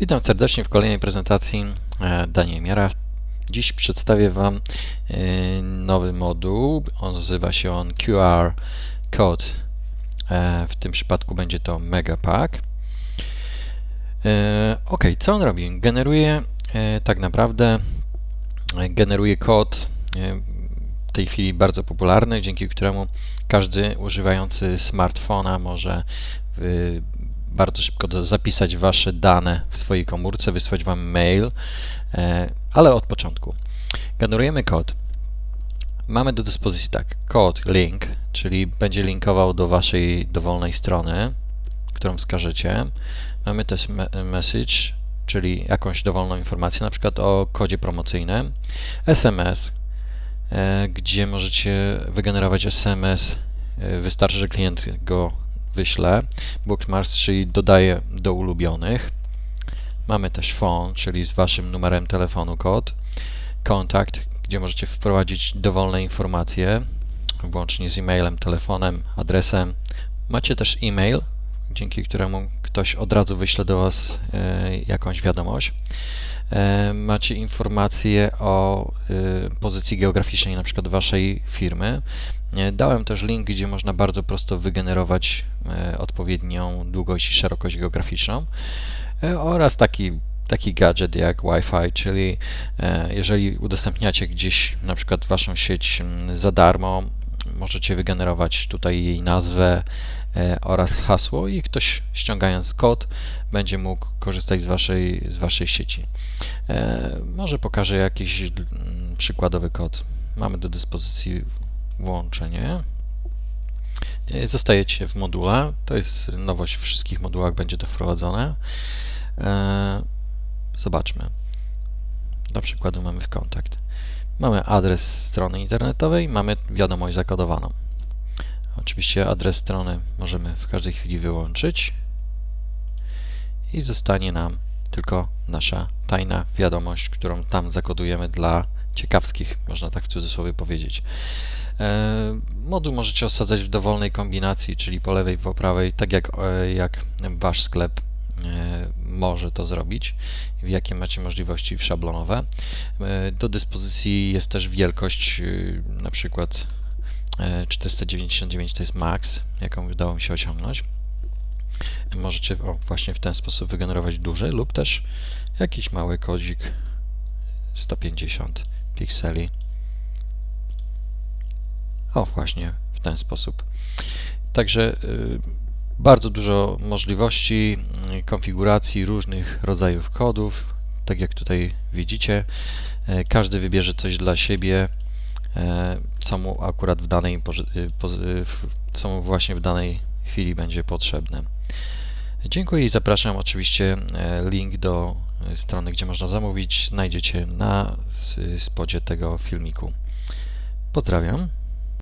Witam serdecznie w kolejnej prezentacji e, Daniel Miara. Dziś przedstawię Wam e, nowy moduł. Nazywa się on QR Code. E, W tym przypadku będzie to Megapack. Ok, co on robi? Generuje tak naprawdę generuje kod w tej chwili bardzo popularny, dzięki któremu każdy używający smartfona może bardzo szybko zapisać Wasze dane w swojej komórce, wysłać Wam mail, e, ale od początku. Generujemy kod. Mamy do dyspozycji tak, kod link, czyli będzie linkował do Waszej dowolnej strony, którą wskażecie. Mamy też me- message, czyli jakąś dowolną informację, na przykład o kodzie promocyjnym. SMS, e, gdzie możecie wygenerować SMS. e, Wystarczy, że klient go wyśle. Bookmarks, czyli dodaje do ulubionych. Mamy też phone, czyli z Waszym numerem telefonu kod. Kontakt, gdzie możecie wprowadzić dowolne informacje, włącznie z e-mailem, telefonem, adresem. Macie też e-mail, dzięki któremu ktoś od razu wyśle do Was e, jakąś wiadomość. E, macie informacje o e, pozycji geograficznej na przykład Waszej firmy. E, Dałem też link, gdzie można bardzo prosto wygenerować odpowiednią długość i szerokość geograficzną oraz taki, taki gadżet jak Wi-Fi, czyli jeżeli udostępniacie gdzieś na przykład Waszą sieć za darmo, możecie wygenerować tutaj jej nazwę oraz hasło i ktoś ściągając kod będzie mógł korzystać z Waszej, z waszej sieci. E, Może pokażę jakiś mm, przykładowy kod. Mamy do dyspozycji włączenie. E, Zostajecie w module. To jest nowość w wszystkich modułach, będzie to wprowadzone. E, Zobaczmy. Dla przykładu mamy w kontakt. Mamy adres strony internetowej, mamy wiadomość zakodowaną. Oczywiście adres strony możemy w każdej chwili wyłączyć i zostanie nam tylko nasza tajna wiadomość, którą tam zakodujemy dla ciekawskich, można tak w cudzysłowie powiedzieć. E, Moduł możecie osadzać w dowolnej kombinacji, czyli po lewej, po prawej, tak jak, e, jak Wasz sklep e, może to zrobić, w jakie macie możliwości szablonowe. Do dyspozycji jest też wielkość, na przykład 499 to jest max, jaką udało mi się osiągnąć. Możecie o, właśnie w ten sposób wygenerować duży lub też jakiś mały kodzik 150 pikseli. O, właśnie w ten sposób. Także y, bardzo dużo możliwości y, konfiguracji różnych rodzajów kodów. Tak jak tutaj widzicie, e, każdy wybierze coś dla siebie, e, co mu akurat w danej, y, y, co mu właśnie w danej chwili będzie potrzebne. Dziękuję i zapraszam. Oczywiście e, link do e, strony, gdzie można zamówić, znajdziecie na spodzie tego filmiku. Pozdrawiam.